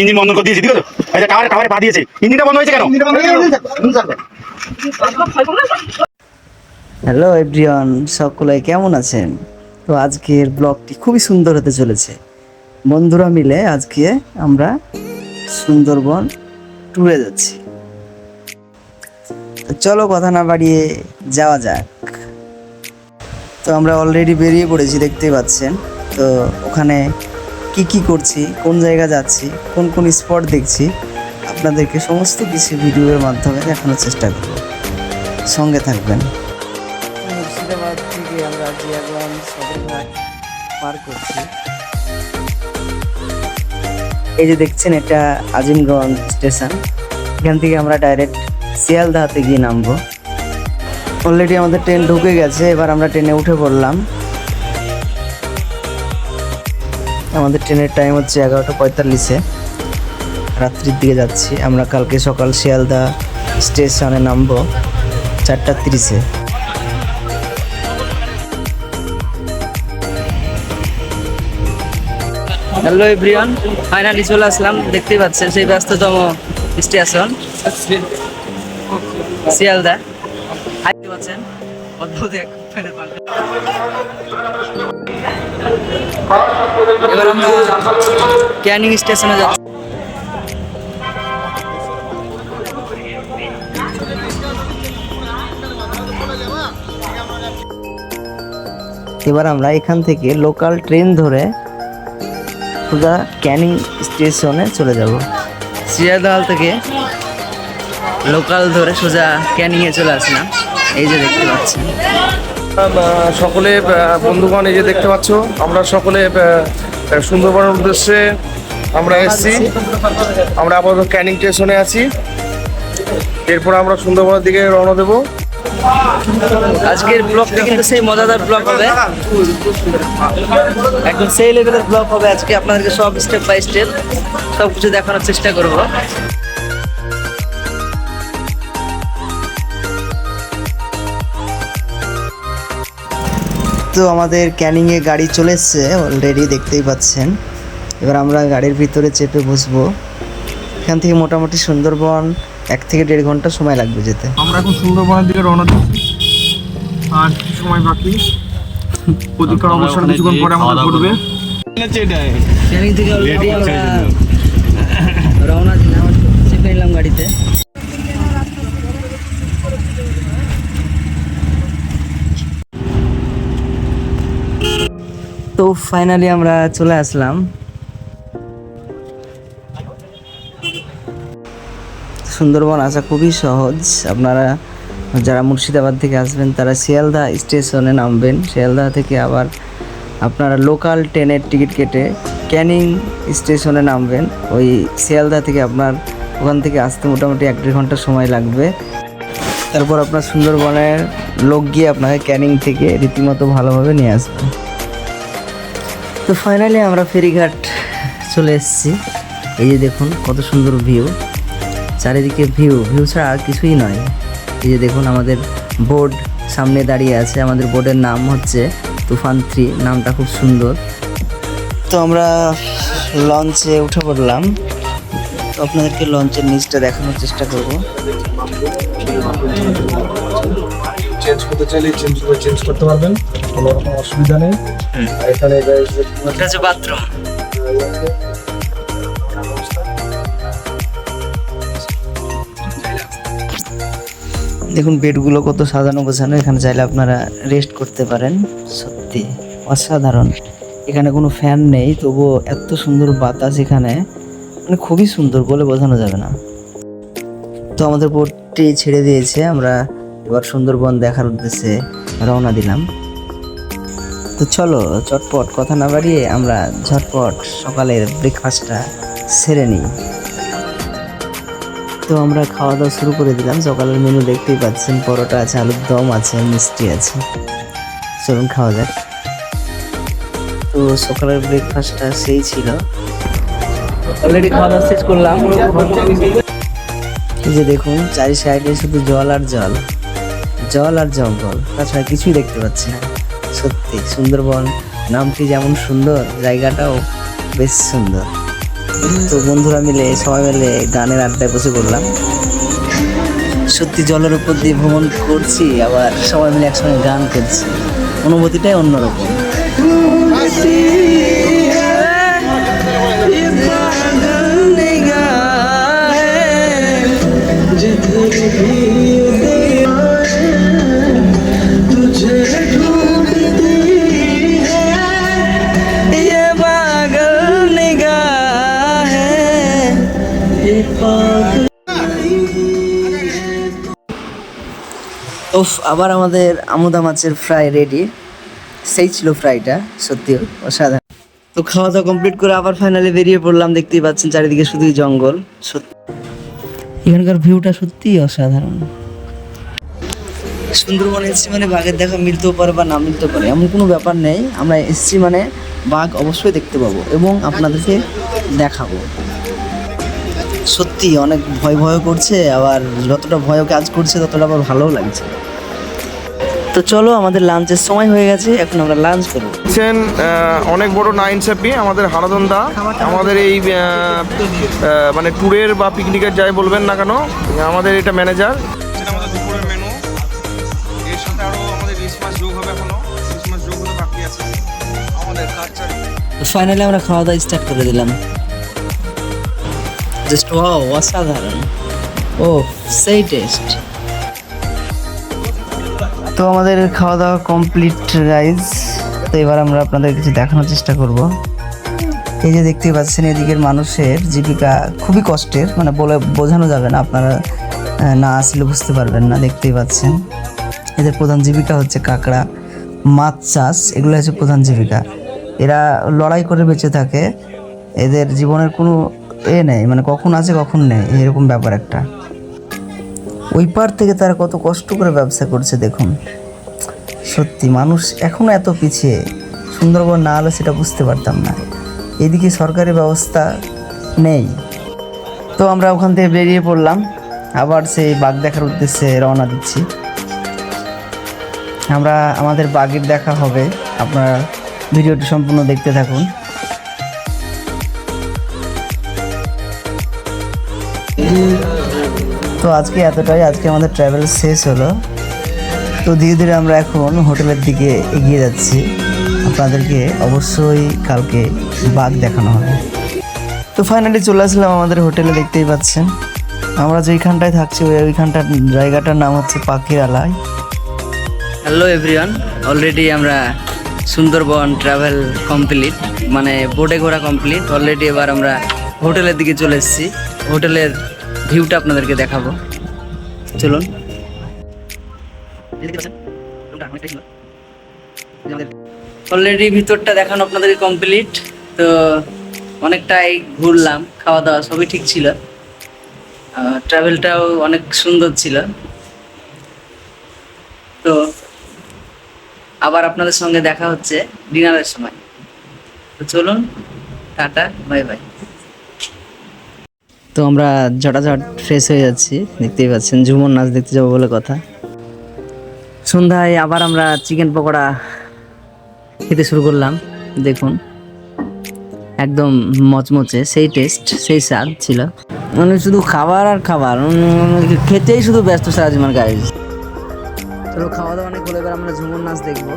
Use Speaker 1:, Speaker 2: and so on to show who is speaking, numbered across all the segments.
Speaker 1: Engine বন্ধ করে দিয়েছি ঠিক আছে? এই যে টাওয়ারে টাওয়ারে পা দিয়েছে। ইঞ্জিনটা বন্ধ হয়েছে কেন?
Speaker 2: হ্যালো এভরিওয়ান সকলে কেমন আছেন? তো আজকের ব্লগটি খুবই সুন্দর হতে চলেছে। বন্ধুরা মিলে আজকে আমরা সুন্দরবন ট্যুরে যাচ্ছি। চলো কথা না বাড়িয়ে যাওয়া যাক। তো আমরা অলরেডি বেরিয়ে পড়েছি দেখতেই পাচ্ছেন। তো ওখানে কি কি করছি কোন জায়গা যাচ্ছি কোন কোন স্পট দেখছি আপনাদেরকে সমস্ত কিছু ভিডিওর মাধ্যমে দেখানোর চেষ্টা করব। সঙ্গে থাকবেন। মুর্শিদাবাদ থেকে আমরা জিয়াগঞ্জ সদরঘাট পার করছি। এই যে দেখছেন এটা আজিমগঞ্জ স্টেশন। এখান থেকে আমরা ডাইরেক্ট শিয়ালদাহাতে গিয়ে নামবো। অলরেডি আমাদের ট্রেন ঢুকে গেছে এবার আমরা ট্রেনে উঠে পড়লাম। আমাদের ট্রেনের টাইম হচ্ছে এগারোটা পঁয়তাল্লিশে রাত্রির দিকে যাচ্ছি। আমরা কালকে সকাল শিয়ালদা স্টেশনে নামবো চারটা তিরিশে। হ্যালো এভরিওয়ান ফাইনালি চলে আসলাম। দেখতেই পাচ্ছেন, সেই ব্যস্ততম স্টেশন, শিয়ালদা। দেখতে পাচ্ছেন? অদ্ভুত এক এবার আমরা ক্যানিং স্টেশনে যাচ্ছি। এবার আমরা এখান থেকে লোকাল ট্রেন ধরে সোজা ক্যানিং স্টেশনে চলে যাব। সিয়াদাল থেকে লোকাল ধরে সোজা ক্যানিংয়ে চলে আসলাম। এই যে দেখতে পাচ্ছেন।
Speaker 3: আহ, সকলে বন্ধুগণ, এই যে দেখতে পাচ্ছ, আমরা সকলে সুন্দরবনের উদ্দেশ্যে আমরা এসেছি। আমরা আপাতত ক্যানিং স্টেশনে আছি। এরপর আমরা সুন্দরবনের দিকে রওনা দেবো।
Speaker 2: আজকের ব্লগটা কিন্তু সেই মজাদার ব্লগ হবে। একদম সেই লেভেলের ব্লগ হবে। আজকে আপনাদেরকে সব স্টেপ বাই স্টেপ সব কিছু দেখানোর চেষ্টা করব। তো আমাদের ক্যানিংয়ে গাড়ি চলে এসছে অলরেডি দেখতেই পাচ্ছেন। এবার আমরা গাড়ির ভিতরে চেপে বসবো। এখান থেকে মোটামুটি সুন্দরবন এক থেকে দেড় ঘণ্টা সময় লাগবে যেতে।
Speaker 3: আমরা এখন সুন্দরবনের দিকে রওনা দিচ্ছি। আর কিছু সময় বাকি। প্রতীক্ষার অবস্থান কিছুক্ষণ পরে আমাদের ঘটবে।
Speaker 2: ক্যানিং থেকে অলরেডি আমরা রওনা দিলাম। চেপে নিলাম গাড়িতে। তো ফাইনালি আমরা চলে আসলাম। সুন্দরবন আসা খুবই সহজ। আপনারা যারা মুর্শিদাবাদ থেকে আসবেন, তারা শিয়ালদা স্টেশনে নামবেন। শিয়ালদা থেকে আবার আপনারা লোকাল ট্রেনের টিকিট কেটে ক্যানিং স্টেশনে নামবেন। ওই শিয়ালদা থেকে আপনার ওখান থেকে আসতে মোটামুটি এক দেড় ঘণ্টা সময় লাগবে। তারপর আপনার সুন্দরবনের লোক গিয়ে আপনাকে ক্যানিং থেকে রীতিমতো ভালোভাবে নিয়ে আসবে। তো ফাইনালি আমরা ফেরিঘাট চলে এসেছি। এই যে দেখুন, কত সুন্দর ভিউ চারিদিকে ভিউ ভিউ ছাড়া আর কিছুই নয়। এই যে দেখুন, আমাদের বোর্ড সামনে দাঁড়িয়ে আছে। আমাদের বোর্ডের নাম হচ্ছে তুফান থ্রি নামটা খুব সুন্দর। তো আমরা লঞ্চে উঠে পড়লাম। আপনাদেরকে লঞ্চের নিচটা দেখানোর চেষ্টা করব।
Speaker 3: চেঞ্জ করতে চাইলে চেঞ্জ করে চেঞ্জ করতে পারবেন কোনো রকম অসুবিধা নেই। আর এখানে guys,
Speaker 2: এটা হচ্ছে বাথরুম দেখুন বেডগুলো কত সাজানো গোছানো এখানে চাইলে আপনারা রেস্ট করতে পারেন। সত্যি অসাধারণ। এখানে কোনো ফ্যান নেই তবুও এত সুন্দর বাতাস এখানে। মানে খুবই সুন্দর বলে বোঝানো যাবে না। তো আমাদের বোটটি ছেড়ে দিয়েছে আমরা এবার সুন্দরবন দেখার উদ্দেশ্যে রওনা দিলাম। তো চলো চটপট কথা না বাড়িয়ে আমরা ঝটপট সকালের ব্রেকফাস্টটা সেরে নিই। তো আমরা খাওয়া দাওয়া শুরু করে দিলাম। সকালের মেনু দেখতেই পাচ্ছেন পরোটা আছে আলুর দম আছে মিষ্টি আছে। চলুন খাওয়া যাক। তো সকালের ব্রেকফাস্টটা সেই ছিল। অলরেডি খাওয়া দাওয়া শেষ করলাম। এই যে দেখুন চারি সাইডে শুধু জল আর জল। জল আর জঙ্গল। তাছাড়া কিছুই দেখতে পাচ্ছি না। সত্যি, সুন্দরবন নামটি যেমন সুন্দর, জায়গাটাও বেশ সুন্দর। তো বন্ধুরা মিলে, সবাই মিলে গানের আড্ডায় বসে করলাম সত্যি জলের উপর দিয়ে ভ্রমণ করছি, আবার সবাই মিলে একসঙ্গে গান করছি। অনুভূতিটাই অন্যরকম। ये উফ আবার আমাদের আমুদা মাছের ফ্রাই রেডি সেই ছিল ফ্রাইটা সত্যি অসাধারণ। তো খাওয়া দাওয়া কমপ্লিট করে আবার ফাইনালি বেরিয়ে পড়লাম, দেখতেই পাচ্ছেন চারিদিকে শুধুই জঙ্গল। সত্যি। এখানকার ভিউটা সত্যিই অসাধারণ। সুন্দরবন এসছি মানে বাঘের দেখা মিলতেও পারে বা না মিলতেও পারে, এমন কোনো ব্যাপার নেই। আমরা এসছি মানে বাঘ অবশ্যই দেখতে পাবো এবং আপনাদেরকে দেখাবো। সত্যি অনেক ভয় ভয় করছে, আবার যতটা ভয় কাজ করছে, ততটা আবার ভালোও লাগছে। তো চলো আমাদের লাঞ্চের সময় হয়ে গেছে এখন আমরা লাঞ্চ করব।
Speaker 3: দেখছেন অনেক বড় নাইন স্যাপি আমাদের হারাদন দা আমাদের এই মানে ট্যুরের বা পিকনিকের যাই বলবেন না কেন আমাদের এটা ম্যানেজার।
Speaker 4: সেটা আমাদের দুপুরের মেনু এর সাথে আরও আমাদের ইলিশ মাছ যোগ হবে এখনও ইলিশ মাছ যোগ হতে বাকি আছে। আমাদের কালচার
Speaker 2: তো ফাইনালি আমরা খাওয়া দাওয়া স্টার্ট করে দিলাম। জাস্ট ওয়াও অসাধারণ। ও সেই টেস্ট তো আমাদের খাওয়া দাওয়া কমপ্লিট গাইজ তো এবার আমরা আপনাদের কিছু দেখানোর চেষ্টা করব। এই যে দেখতে পাচ্ছেন, এদিকের মানুষের জীবিকা খুবই কষ্টের। মানে বলে, বোঝানো যাবে না, আপনারা না আসলে বুঝতে পারবেন না, দেখতেই পাচ্ছেন। এদের প্রধান জীবিকা হচ্ছে কাঁকড়া, মাছ চাষ, এগুলো হচ্ছে প্রধান জীবিকা। এরা লড়াই করে বেঁচে থাকে। এদের জীবনের কোনো এ নেই মানে কখন আছে কখন নেই, এরকম ব্যাপার একটা। ওই পার থেকে তারা কত কষ্ট করে ব্যবসা করছে দেখুন। সত্যি, মানুষ এখনও এত পিছিয়ে, সুন্দরবন না হলে সেটা বুঝতে পারতাম না। এদিকে সরকারি ব্যবস্থা নেই। তো আমরা ওখান থেকে বেরিয়ে পড়লাম, আবার সেই বাঘ দেখার উদ্দেশ্যে রওনা দিচ্ছি। আমরা, আমাদের বাঘের দেখা হবে। আপনারা ভিডিওটি সম্পূর্ণ দেখতে থাকুন। তো আজকে এতটাই, আজকে আমাদের ট্রাভেল শেষ হলো। তো ধীরে ধীরে আমরা এখন হোটেলের দিকে এগিয়ে যাচ্ছি। আপনাদেরকে অবশ্যই কালকে বাঘ দেখানো হবে। তো ফাইনালি চলে আসলাম আমাদের হোটেলে, দেখতেই পাচ্ছেন। আমরা যেইখানটায় থাকছি, ওই ওইখানটার জায়গাটার নাম হচ্ছে পাখির আলাই। হ্যালো এভরিওয়ান অলরেডি আমরা সুন্দরবন ট্রাভেল কমপ্লিট মানে বোটে ঘোরা কমপ্লিট অলরেডি এবার আমরা হোটেলের দিকে চলে এসেছি। হোটেলের ভিউটা আপনাদেরকে দেখাবো। চলুন। অলরেডি ভিতরটা দেখানো আপনাদের কমপ্লিট তো অনেকটাই ঘুরলাম খাওয়া দাওয়া সবই ঠিক ছিল। ট্রাভেলটাও অনেক সুন্দর ছিল। তো আবার আপনাদের সঙ্গে দেখা হচ্ছে ডিনারের সময়। তো চলুন, টাটা বাই বাই তো আমরা ঝটাঝট ফ্রেশ হয়ে যাচ্ছি দেখতেই পাচ্ছেন ঝুমর নাচ দেখতে যাব বলে কথা। সন্ধ্যায় আবার আমরা চিকেন পকোড়া খেতে শুরু করলাম দেখুন। একদম মচমচে সেই টেস্ট সেই স্বাদ ছিল। মানে শুধু খাবার আর খাবার উম, খেতেই শুধু ব্যস্ত সারাজীবন গাইজ চলো খাওয়া দাওয়া অনেক হলো এবার আমরা ঝুমুর নাচ দেখব।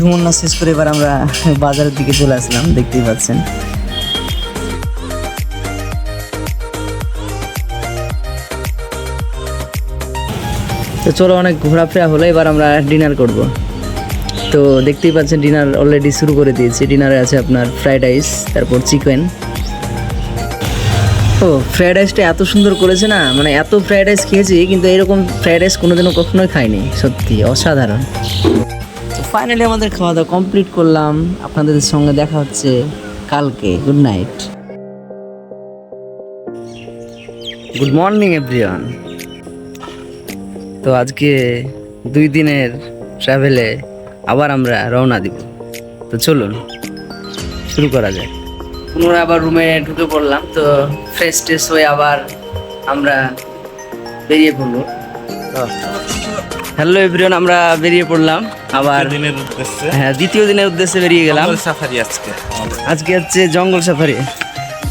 Speaker 2: ঝুমুর নাচ শেষ করে এবার আমরা বাজারের দিকে চলে আসলাম, দেখতেই পাচ্ছেন। তো চলো অনেক ঘোরাফেরা হলো, এবার আমরা ডিনার করব। তো দেখতেই পাচ্ছেন, ডিনার অলরেডি শুরু করে দিয়েছি। ডিনারে আছে আপনার ফ্রাইড রাইস, তারপর চিকেন। ও, ফ্রাইড রাইসটা এত সুন্দর করেছে না মানে এত ফ্রাইড রাইস খেয়েছি, কিন্তু এরকম ফ্রাইড রাইস কোনোদিনও কখনোই খাইনি, সত্যি অসাধারণ। ফাইনালি আমাদের খাওয়া দাওয়া কমপ্লিট করলাম। আপনাদের সঙ্গে দেখা হচ্ছে কালকে। Good night good morning everyone তো আজকে দুই দিনের ট্রাভেলে আবার আমরা রওনা দিব। তো চলুন, শুরু করা যায় পুনরায় আবার রুমে ঢুকে পড়লাম, তো ফ্রেশ ট্রেশ হয়ে আবার আমরা বেরিয়ে পড়ব। হ্যালো এভরিওয়ান আমরা বেরিয়ে পড়লাম। আবার
Speaker 1: দিনের উদ্দেশ্যে।
Speaker 2: হ্যাঁ দ্বিতীয় দিনের উদ্দেশ্যে বেরিয়ে গেলাম।
Speaker 1: সাফারি আজকে।
Speaker 2: আজকে হচ্ছে জঙ্গল সাফারি।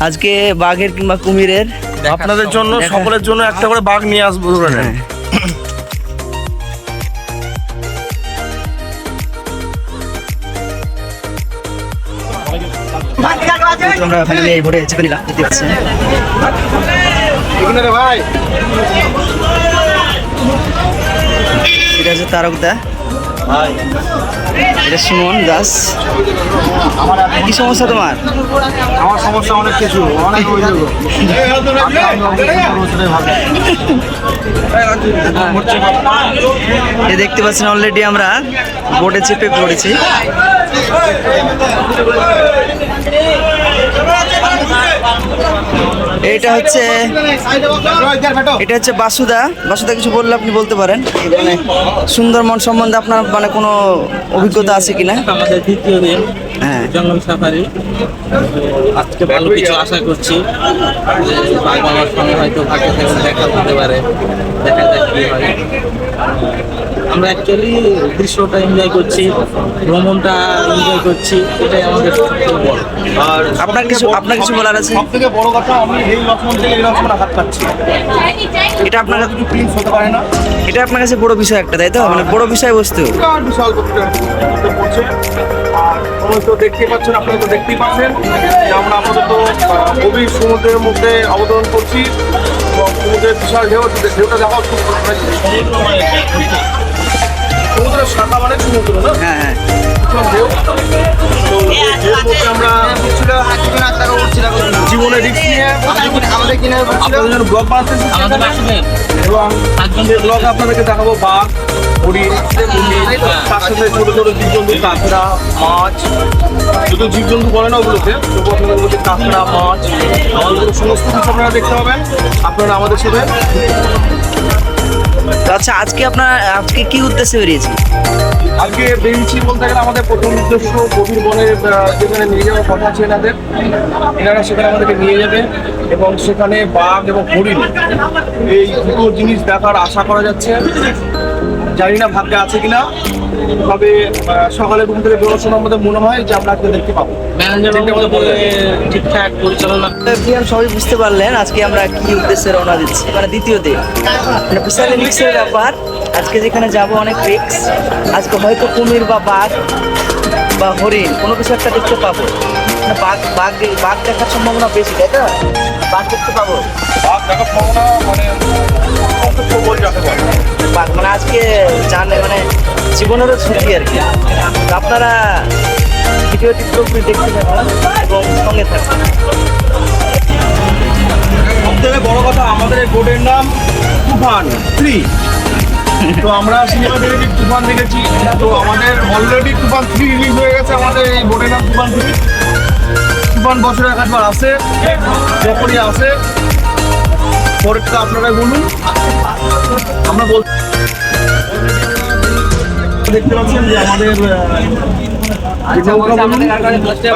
Speaker 2: আজকে বাঘের কিংবা কুমিরের
Speaker 3: আপনাদের জন্য সকলের জন্য একটা করে বাঘ নিয়ে আসব ধরে নেন।
Speaker 2: হ্যাঁ। আমরা ফাইনালি এই বোর্ডে চেপে নিলাম দেখতে পাচ্ছেন।
Speaker 3: ভাই।
Speaker 2: এটা হচ্ছে তারকদা এটা সুমন দাস। কি সমস্যা তোমার?
Speaker 3: আমার সমস্যা অনেক কিছু অনেক
Speaker 2: এ দেখতে পাচ্ছেন অলরেডি আমরা। বোর্ডে চেপে পড়েছি। এটা হচ্ছে এটা হচ্ছে বাসুদা। বাসুদা কিছু বললে আপনি বলতে পারেন। মানে সুন্দরবন সম্বন্ধে আপনার মানে কোনো অভিজ্ঞতা আছে কিনা?
Speaker 5: আমাদের দ্বিতীয় দিন।
Speaker 2: হ্যাঁ।
Speaker 5: জঙ্গল সাফারি। আজকে ভালো কিছু আশা করছি। বাঘ আমার সঙ্গে হয়তো ভাগ্য দেখা হতে পারে। দেখা যাক কি হয়। আমরা অ্যাকচুয়ালি দৃশ্যটা এনজয় করছি ভ্রমণটা এনজয় করছি এটাই আমাদের বড়
Speaker 3: আর
Speaker 2: আপনার কিছু আপনার কিছু বলার আছে?
Speaker 3: সব থেকে বড় কথা আমি এই লক্ষ্মণ থেকে এই লক্ষ্মণ হাত পাচ্ছি।
Speaker 2: এটা আপনার
Speaker 3: কিছু প্রিন্স হতে পারে না।
Speaker 2: এটা আপনার কাছে বড় বিষয় একটা তাই তো? মানে বড় বিষয়বস্তু
Speaker 3: বিরাট বিশাল তো দেখতেই পাচ্ছেন আপনারা তো দেখতেই পাচ্ছেন যে আমরা আপাতত গভীর সমুদ্রের মধ্যে অবতরণ করছি। সমুদ্রের বিশাল ঢেউ ঢেউটা দেখাও খুব শাখা মানে সমুদ্র না?
Speaker 2: হ্যাঁ হ্যাঁ।
Speaker 3: মধ্যে আমরা জীবনে রিস্ক নিয়ে আমাদের কিনে আপনাদের জন্য ব্লগ বানাতেছি এবং ব্লগ আপনাদেরকে দেখাবো বাঘ হরিণ তার সাথে ছোট ছোট জীবজন্তু কাঁকড়া মাছ। শুধু জীবজন্তু বলে না ওগুলোকে তবু আপনাদের কাঁকড়া মাছ আমাদের সমস্ত কিছু আপনারা দেখতে পাবেন। আপনারা আমাদের সাথে
Speaker 2: আচ্ছা আজকে আপনার, আজকে কি উদ্দেশ্যে বেরিয়েছি
Speaker 3: আজকে বেরিয়েছি বলতে গেলে আমাদের প্রথম উদ্দেশ্য গভীর বনে যেখানে নিয়ে যাওয়ার কথা আছে এনাদের। এনারা সেখানে আমাদেরকে নিয়ে যাবে এবং সেখানে বাঘ এবং হরিণ, এই দুটো জিনিস দেখার আশা করা যাচ্ছে। জানি না ভাগ্যে আছে কিনা তবে সকালে ঘুম থেকে বেরোনোর সময় আমাদের মনে হয় যে আমরা আজকে দেখতে পাবো।
Speaker 5: ঠিকঠাক পরিচালনা
Speaker 2: সবাই বুঝতে পারলেন আজকে আমরা কি উদ্দেশ্যে রওনা দিচ্ছি মানে দ্বিতীয় দিন। মানে বিশাল রিক্সের ব্যাপার। আজকে যেখানে যাব অনেক রিক্স আজকে হয়তো কুমির বা বাঘ বা হরিণ কোনো কিছু একটা দেখতে পাবো। মানে বাঘ বাঘ বাঘ দেখার সম্ভাবনা বেশি তাই তো? বাঘ দেখতে পাবো।
Speaker 3: বাঘ দেখার সম্ভাবনা মানে প্রবল যাকে বলে
Speaker 2: বাঘ মানে আজকে জানে মানে জীবনেরও ঝুঁকি আর কি। আপনারা ভিডিওটি পুরোপুরি দেখতে থাকুন এবং সঙ্গে থাকুন।
Speaker 3: সব থেকে বড় কথা, আমাদের এই বোর্ডের নাম তুফান থ্রি তো আমরা সিনেমা দেখেছি তুফান দেখেছি, তো আমাদের অলরেডি তুফান থ্রি রিলিজ হয়ে গেছে আমাদের এই বোর্ডের নাম তুফান থ্রি তুফান বছরে একবার আসে যখনই আসে, পরেরটা আপনারা বলুন। আমরা বল দেখতে পাচ্ছেন যে আমাদের বলুন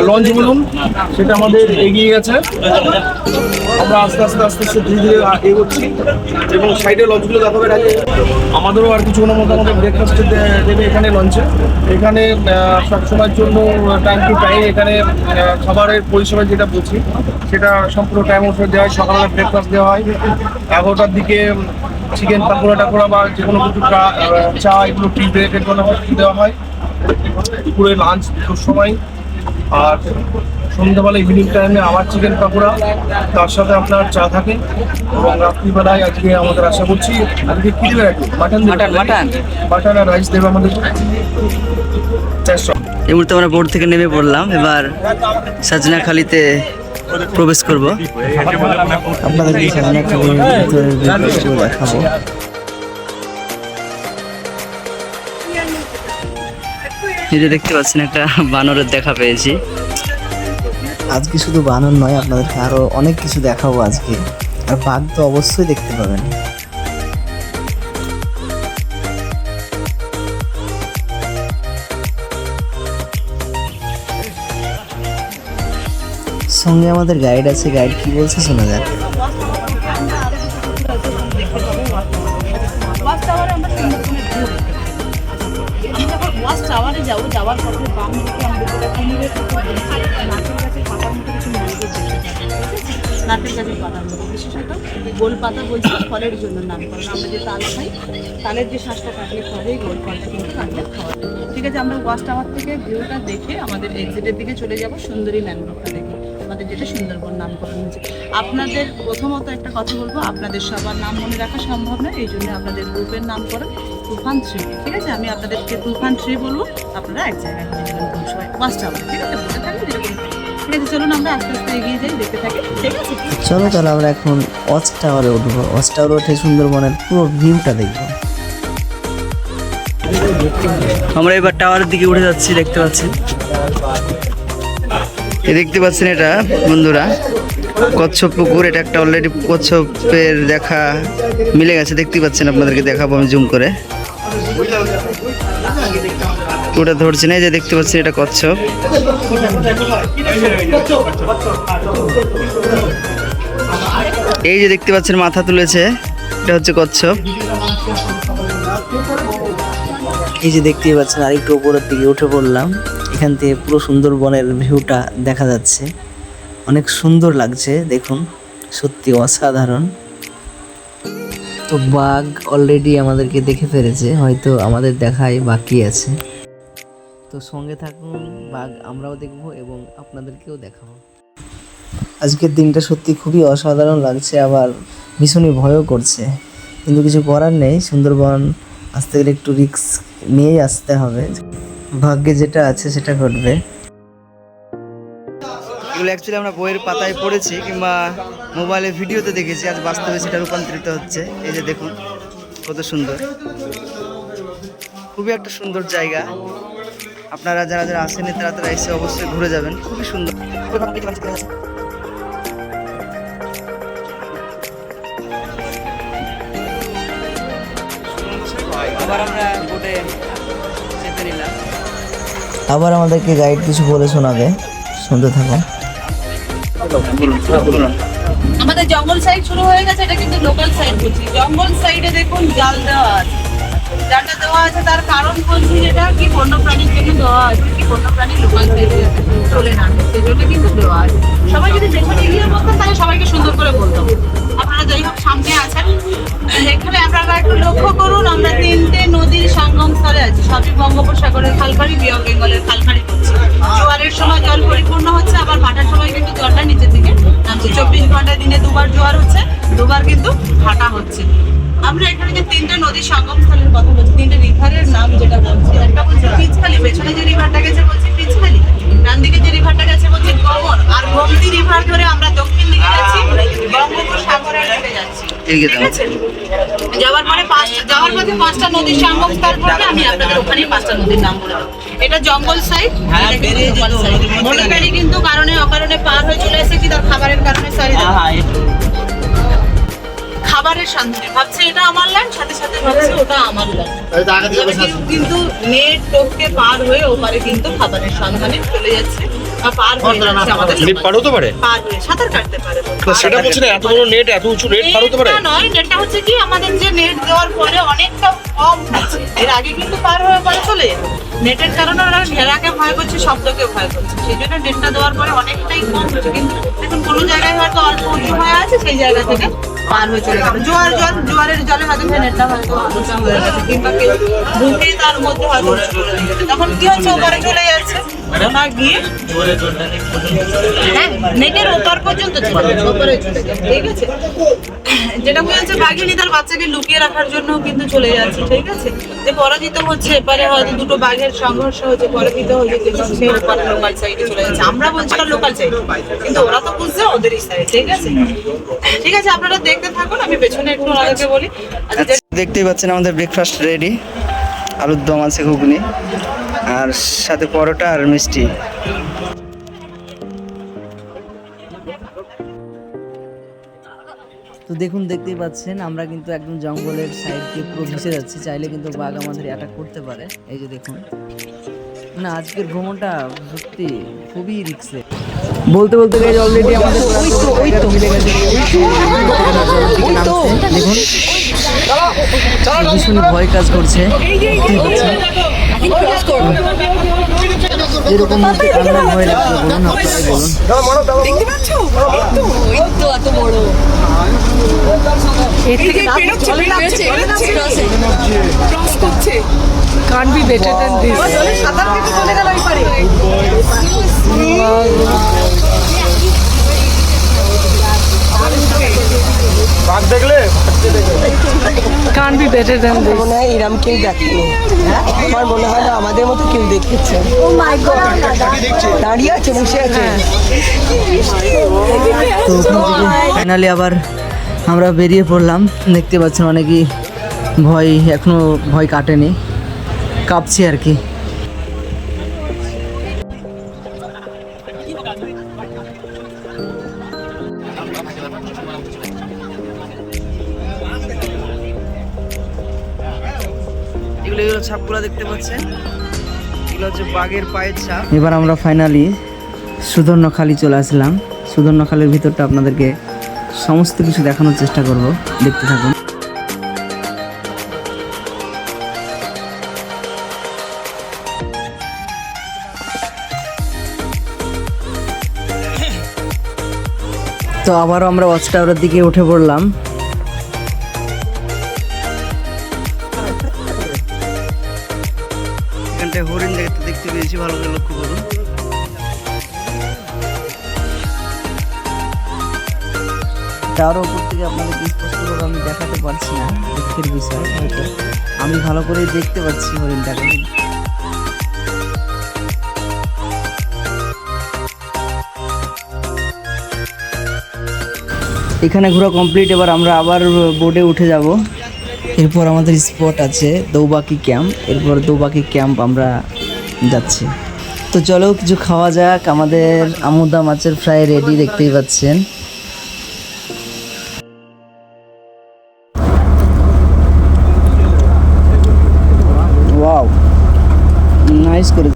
Speaker 3: লঞ্চ বলুন সেটা আমাদের এগিয়ে গেছে। আমরা আস্তে আস্তে আস্তে আস্তে ধীরে ধীরে এগোচ্ছি। এবং সাইডে লঞ্চগুলো দেখাবে আগে আমাদেরও আর কিছুক্ষণের মধ্যে আমাদের ব্রেকফাস্ট দেবে এখানে লঞ্চে। এখানে সবসময়ের জন্য টাইম টু টাইম এখানে খাবারের পরিষেবা যেটা বলছি সেটা সম্পূর্ণ টাইম অনুসারে দেওয়া হয়। সকালবেলা ব্রেকফাস্ট দেওয়া হয়। এগারোটার দিকে চিকেন পাকোড়া টাকোড়া বা যে কোনো কিছু চা- এগুলো টি ব্রেকের জন্য দেওয়া হয়। দুপুরে লাঞ্চ দুটোর সময়। আর সন্ধ্যাবেলা ইভিনিং টাইমে আবার চিকেন পাকোড়া। তার সাথে আপনার চা থাকে। এবং রাত্রিবেলায় আজকে আমাদের আশা করছি আজকে কি দেবে একটু? Mutton
Speaker 2: mutton, mutton.
Speaker 3: মাটন আর রাইস দেবে আমাদের।
Speaker 2: এই মুহূর্তে আমরা বোর্ড থেকে নেমে পড়লাম। এবার সাজনাখালিতে প্রবেশ করব। দেখাবো। এই যে দেখতে পাচ্ছেন একটা বানরের দেখা পেয়েছি। আজকে শুধু বানর নয় আপনাদেরকে আরও অনেক কিছু দেখাবো আজকে। আর বাঘ তো অবশ্যই দেখতে পাবেন। সঙ্গে আমাদের গাইড আছে। গাইড কি বলছে শোনা যাক।
Speaker 6: টাওয়ারে যাব যাওয়ার বিশেষত গোল পাতা বলছি ফলের জন্য নামকরণ আমরা যে তাল খাই তালের যে শ্বাসটা কাটলে ফলে গোল ফলটা কিন্তু কাটলে ঠিক আছে, আমরা ওয়াচ টাওয়ার থেকে ভিউটা দেখে আমাদের এক্সিটের দিকে চলে যাব সুন্দরী ম্যানগ্রোভটা আমাদের যেটা সুন্দরবন নামকরণ হয়েছে। আপনাদের প্রথমত একটা কথা বলব আপনাদের সবার নাম মনে রাখা সম্ভব নয় এই জন্য আপনাদের গ্রুপের নামকরণ তুফান থ্রি ঠিক আছে? আমি আপনাদেরকে তুফান থ্রি বলব আপনারা এক জায়গায় হয়ে যাবেন কোন সময়? পাঁচ টাওয়ার ঠিক আছে? বলতে থাকবেন এরকম ঠিক আছে চলুন আমরা আস্তে আস্তে এগিয়ে যাই দেখতে থাকি ঠিক আছে
Speaker 2: চলো তাহলে আমরা এখন ওয়াচ টাওয়ারে উঠবো। ওয়াচ টাওয়ারে উঠে সুন্দরবনের পুরো ভিউটা দেখব। আমরা এবার টাওয়ারের দিকে উঠে যাচ্ছি দেখতে পাচ্ছি। দেখতে পাচ্ছেন এটা, বন্ধুরা। কচ্ছপ পুকুর এটা একটা অলরেডি কচ্ছপের দেখা মিলে গেছে, দেখতে পাচ্ছেন আপনাদেরকে, দেখাবো আমি জুম করে। ওটা ধরছে না যে দেখতে পাচ্ছেন এটা কচ্ছপ। এই যে দেখতে পাচ্ছেন, মাথা তুলেছে, এটা হচ্ছে কচ্ছপ। এই যে দেখতেই পাচ্ছেন, আরেকটু উপরের দিকে উঠে পড়লাম। এখান থেকে পুরো সুন্দরবনের ভিউটা দেখা যাচ্ছে। অনেক সুন্দর লাগছে, দেখুন। সত্যি অসাধারণ। তো বাঘ অলরেডি আমাদেরকে দেখে ফেলেছে, হয়তো আমাদের দেখাই বাকি আছে। তো সঙ্গে থাকুন, বাঘ আমরাও দেখব এবং আপনাদেরকেও দেখাবো। আজকের দিনটা সত্যি খুবই অসাধারণ লাগছে, আবার ভীষণই ভয়ও করছে। কিন্তু কিছু করার নেই, সুন্দরবন আসতে গেলে একটু রিস্ক নিয়েই আসতে হবে। ভাগ্যে যেটা আছে সেটা ঘটবে। এগুলো অ্যাকচুয়ালি আমরা বইয়ের পাতায় পড়েছি কিংবা মোবাইলে ভিডিওতে দেখেছি, আজ বাস্তবে সেটা রূপান্তরিত হচ্ছে। এই যে দেখুন, কত সুন্দর। খুবই একটা সুন্দর জায়গা। আপনারা যারা যারা আসেনি তারা তারা এসে অবশ্যই ঘুরে যাবেন। খুবই সুন্দর। আবার আমরা বোটে চেপে নিলাম। আবার আমাদেরকে গাইড কিছু বলে শোনাবে। শুনতে থাকো
Speaker 6: আমাদের জঙ্গল সাইড শুরু হয়ে গেছে এটা কিন্তু লোকাল সাইড বলছি। জঙ্গল সাইডে দেখুন জাল দেওয়া আছে। জালটা দেওয়া আছে তার কারণ বলছি যেটা কি বন্যপ্রাণীর জন্য দেওয়া আছে কি বন্যপ্রাণী লোকাল সাইডে চলে না। সেজন্য কিন্তু দেওয়া আছে। সবাই যদি যেখানে গিয়ে বলতেন তাহলে সবাইকে সুন্দর করে বলতাম। আপনারা যাই হোক, সামনে আছেন। এখানে আপনারা একটু লক্ষ্য করুন, আমরা তিনটে নদীর সঙ্গম স্থলে আছি। সবই বঙ্গোপসাগরের খালপাড়ি বি অফ বেঙ্গলের করছে জোয়ারের সময় জল পরিপূর্ণ হচ্ছে, আবার ভাটার সময় কিন্তু জলটা নিচের দিকে নামছে। চব্বিশ ঘণ্টা দিনে দুবার জোয়ার হচ্ছে, দুবার কিন্তু ভাটা হচ্ছে। আমরা এখানে যে তিনটে নদীর সঙ্গম স্থলের কথা বলছি, তিনটে রিভারের নাম যেটা বলছি, একটা বলছি পিচখালি, পেছনে যে রিভারটা গেছে বলছি পিচখালি। ডান দিকে যে রিভারটা গেছে বলছি গমন আর গোমতি রিভার ধরে আমরা দক্ষিণ দিকে যাচ্ছি বঙ্গোপসাগরের দিকে যাচ্ছি। ঠিক আছে? যাওয়ার পরে পাঁচটা যাওয়ার পথে পাঁচটা নদীর সঙ্গম স্থল পড়বে আমি আপনাদের ওখানে পাঁচটা নদীর নাম বলে দেবো। এটা জঙ্গল সাইড
Speaker 5: হ্যাঁ, বেরিয়ে যেত,
Speaker 6: মোটরগাড়ি কিন্তু কারণে অকারণে পার হয়ে চলে এসেছি তার খাবারের কারণে সরি খাবারের সন্ধানে ভাবছে এটা আমার ল্যান্ড সাথে সাথে ভাবছে ওটা আমার ল্যান্ড কিন্তু নেট টোপকে পার হয়ে ওপারে কিন্তু খাবারের সন্ধানে চলে যাচ্ছে। পার হয়ে যাচ্ছে আমাদের
Speaker 4: পার হতে পারে?
Speaker 6: পার হয়ে সাঁতার কাটতে পারে।
Speaker 4: সেটা বলছি না এত বড় নেট এত উঁচু নেট পার হতে পারে?
Speaker 6: নয় নেটটা হচ্ছে কি আমাদের যে নেট দেওয়ার পরে অনেকটা কম হচ্ছে এর আগে কিন্তু পার হয়ে পরে চলে যেত। নেটের কারণে ওরা ঘেরাকে ভয় করছে শব্দকে ভয় করছে। সেই জন্য নেটটা দেওয়ার পরে অনেকটাই কম হচ্ছে। কিন্তু এখন কোনো জায়গায় হয়তো অল্প উঁচু হয়ে আছে সেই জায়গা থেকে পার হয়ে চলে গেল। জোয়ার জল জোয়ারের জলে হয়তো হয়তো উঁচু হয়ে গেছে কিংবা কেউ ঢুকে তার মধ্যে হয়তো উঁচু তখন কি হচ্ছে ওপারে চলে যাচ্ছে। গিয়ে? হ্যাঁ নেটের ওপার পর্যন্ত ছিল ওপারে চলে যাচ্ছে ঠিক আছে? যেটা বলছে বাঘিনী তার বাচ্চাকে লুকিয়ে রাখার জন্য কিন্তু চলে যাচ্ছে ঠিক আছে? যে পরাজিত হচ্ছে এবারে হয়তো দুটো বাঘের সংঘর্ষ হচ্ছে পরাজিত হয়েছে কিন্তু সে ওপারে লোকাল সাইডে চলে যাচ্ছে আমরা বলছিলাম লোকাল সাইড কিন্তু ওরা তো বুঝছে ওদেরই সাইড ঠিক আছে? ঠিক আছে আপনারা দেখতে থাকুন আমি পেছনে একটু ওনাদেরকে বলি। আচ্ছা
Speaker 2: দেখতেই পাচ্ছেন আমাদের ব্রেকফাস্ট রেডি আলুর দম আছে ঘুগনি আর সাথে পরোটা আর মিষ্টি। তো দেখুন দেখতেই পাচ্ছেন আমরা কিন্তু একদম জঙ্গলের সাইড দিয়ে পুরো ঘেসে যাচ্ছি। চাইলে কিন্তু বাঘ আমাদের অ্যাটাক করতে পারে। এই যে দেখুন। না আজকের ভ্রমণটা সত্যি খুবই রিক্সে বলতে বলতে গেছে অলরেডি আমাদের ওই তো ওই তো। মিলে গেছে। ওই তো দেখুন ভীষণ ভয় কাজ করছে। এরকম যদি কান্না ভয় লাগবে বলুন আপনারাই বলুন।
Speaker 7: Can't be better than this.
Speaker 6: সাঁতার কেটে চলে গেল ওই পারে
Speaker 3: বাঘ দেখলে?
Speaker 7: Can't be better than this.
Speaker 8: মনে হয় এরম কেউ দেখেনি। আমার মনে হয় না আমাদের মতো কেউ দেখেছে। দাঁড়িয়ে আছে বসে আছে।
Speaker 2: ফাইনালি আবার আমরা বেরিয়ে পড়লাম। দেখতে পাচ্ছেন অনেকই ভয় এখনও ভয় কাটেনি। কাঁপছি আর কি। এগুলো এগুলো ছাপগুলো দেখতে পাচ্ছেন? এগুলো হচ্ছে বাঘের পায়ের ছাপ। এবার আমরা ফাইনালি সুদর্ণখালি চলে আসলাম। সুদর্ণখালির ভিতরটা আপনাদেরকে সমস্ত কিছু দেখানোর চেষ্টা করব, দেখতে থাকুন। তো আবারও আমরা ওয়াচ টাওয়ারের দিকে উঠে পড়লাম। এখানটায় হরিণ দেখতে দেখতে পেয়েছি ভালো করে লক্ষ্য করুন। তার উপর থেকে আপনাদের স্পষ্টভাবে আমি দেখাতে পারছি না, দুঃখের বিষয় হয়তো। আমি ভালো করে দেখতে পাচ্ছি হরিণটাকে এখানে ঘোরা কমপ্লিট এবার আমরা আবার বোর্ডে উঠে যাব। এরপর আমাদের স্পট আছে দৌবাকি ক্যাম্প এরপর দৌবাকি ক্যাম্প আমরা যাচ্ছি। তো চলো, কিছু খাওয়া যাক। আমাদের আমুদা মাছের ফ্রাই রেডি দেখতেই পাচ্ছেন। নাইস করে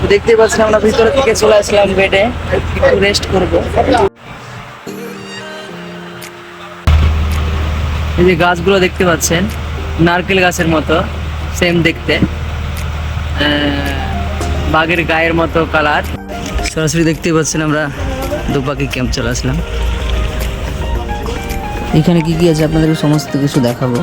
Speaker 2: তো দেখতেই পাচ্ছেন আমরা ভিতরে থেকে চলে আসলাম বেডে। একটু রেস্ট করব। এই যে গাছগুলো দেখতে পাচ্ছেন নারকেল গাছের মতো সেম দেখতে। বাঘের গায়ের মতো কালার সরাসরি দেখতে পাচ্ছেন আমরা দুপাকি ক্যাম্প চলে আসলাম। এখানে কি কি আছে আপনাদেরকে সমস্ত কিছু দেখাবো।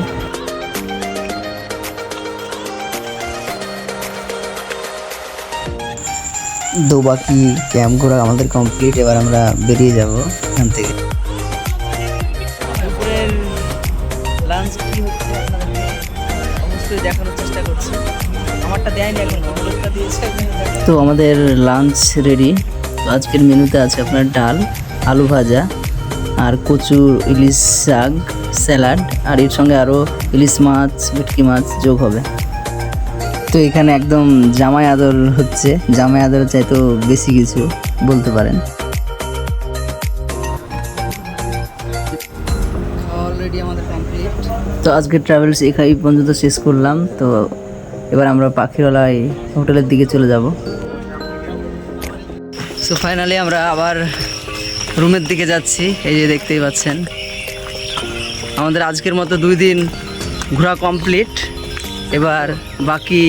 Speaker 2: দোবাকি ক্যাম্প ঘোরা আমাদের কমপ্লিট এবার আমরা বেরিয়ে যাব এখান থেকে। লাঞ্চ কি হচ্ছে অবশ্যই দেখানোর চেষ্টা করছি। আমারটা দেয়নি এখন হলুদটা দিয়েছে। তো আমাদের লাঞ্চ রেডি আজকের মেনুতে আছে আপনার ডাল আলু ভাজা আর কচুর ইলিশ শাক স্যালাড আর এর সঙ্গে আরও ইলিশ মাছ ভেটকি মাছ যোগ হবে। তো এখানে একদম জামাই আদর হচ্ছে। জামাই আদর চাইতেও বেশি কিছু বলতে পারেন। তো আজকে ট্রাভেলস এখানেই পর্যন্ত শেষ করলাম। তো এবার আমরা পাখিরালয় হোটেলের দিকে চলে যাব। সো ফাইনালি আমরা আবার রুমের দিকে যাচ্ছি, এই যে দেখতেই পাচ্ছেন। আমাদের আজকের মতো দুই দিন ঘোরা কমপ্লিট। এবার বাকি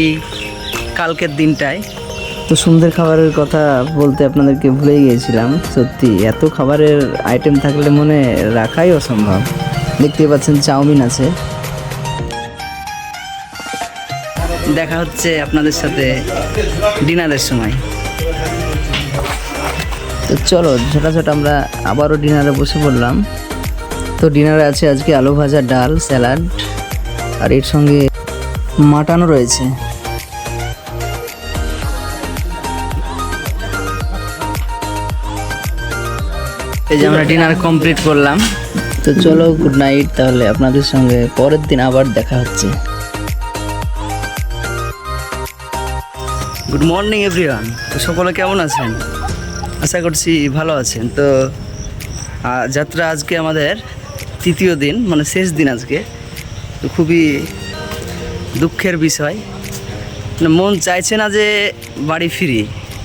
Speaker 2: কালকের দিনটায়। তো সুন্দর খাবারের কথা বলতে আপনাদেরকে ভুলে গিয়েছিলাম। সত্যি, এত খাবারের আইটেম থাকলে মনে রাখাই অসম্ভব। দেখতেই পাচ্ছেন চাউমিন আছে। দেখা হচ্ছে আপনাদের সাথে ডিনারের সময়। তো চলো ছোটা ছোট আমরা আবারও ডিনারে বসে পড়লাম। তো ডিনারে আছে আজকে আলু ভাজা, ডাল, স্যালাড, আর এর সঙ্গে মাটনও রয়েছে। এই যে আমরা ডিনার কমপ্লিট করলাম। তো চলো গুড নাইট তাহলে আপনাদের সঙ্গে পরের দিন আবার দেখা হচ্ছে। গুড মর্নিং এভরিওয়ান তো সকলে কেমন আছেন? আশা করছি ভালো আছেন। তো যাত্রা আজকে আমাদের তৃতীয় দিন মানে শেষ দিন আজকে। তো খুবই দুঃখের বিষয়। মানে মন চাইছে না যে বাড়ি ফিরি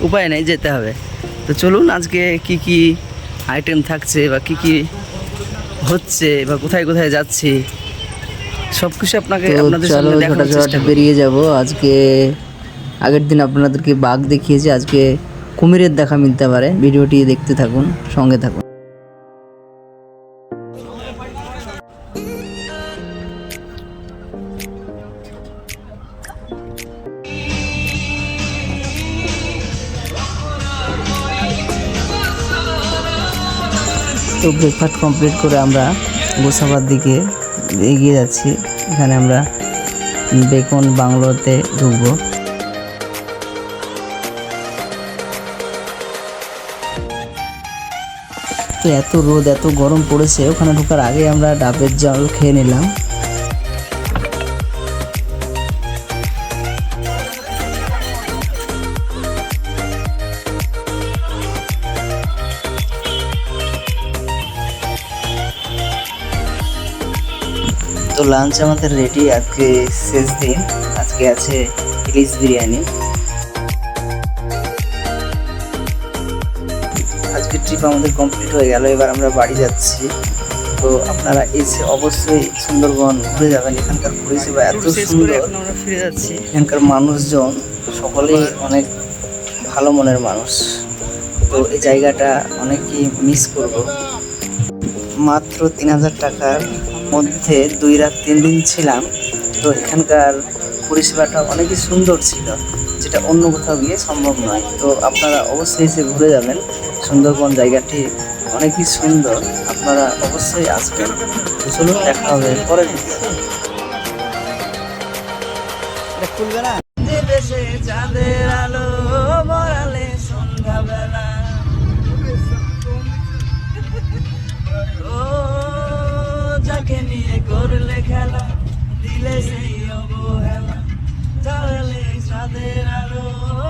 Speaker 2: উপায় নেই যেতে হবে। তো চলুন আজকে কি কি আইটেম থাকছে বা কি কি হচ্ছে বা কোথায় কোথায় যাচ্ছি সব কিছু আপনাকে আপনাদের সামনে দেখানোর চেষ্টা বেরিয়ে যাব। আজকে আগের দিন আপনাদেরকে বাঘ দেখিয়েছি আজকে কুমিরের দেখা মিলতে পারে। ভিডিওটি দেখতে থাকুন, সঙ্গে থাকুন। তো ব্রেকফাস্ট কমপ্লিট করে আমরা গোসাবার দিকে এগিয়ে যাচ্ছি। এখানে আমরা বেকন বাংলোতে ঢুকবো। তো এত রোদ, এত গরম পড়েছে, ওখানে ঢোকার আগে আমরা ডাবের জল খেয়ে নিলাম। তো লাঞ্চ আমাদের রেডি আজকে শেষ দিন, আজকে আছে ইলিশ বিরিয়ানি। আমাদের কমপ্লিট হয়ে গেল। এবার আমরা বাড়ি যাচ্ছি। তো আপনারা এসে অবশ্যই সুন্দরবন ঘুরে যাবেন। এখানকার পরিষেবা এত সুন্দর। ফিরে যাচ্ছি। এখানকার মানুষজন সকলেই অনেক ভালো মনের মানুষ। তো এই জায়গাটা অনেকই মিস করব। মাত্র তিন হাজার টাকার মধ্যে দুই রাত তিন দিন ছিলাম। তো এখানকার পরিষেবাটা অনেকই সুন্দর ছিল। যেটা অন্য কোথাও গিয়ে সম্ভব নয়। তো আপনারা অবশ্যই এসে ঘুরে যাবেন। সুন্দরবন জায়গাটি অনেকই সুন্দর। আপনারা অবশ্যই আসবেন। তো চলুন দেখা হবে পরের ভিডিওতে। খুলবে না? চাঁদের আলো মরালে সন্ধ্যাবেলা। ও যাকে নিয়ে করলে খেলা দিলে সেই রাধে রাধে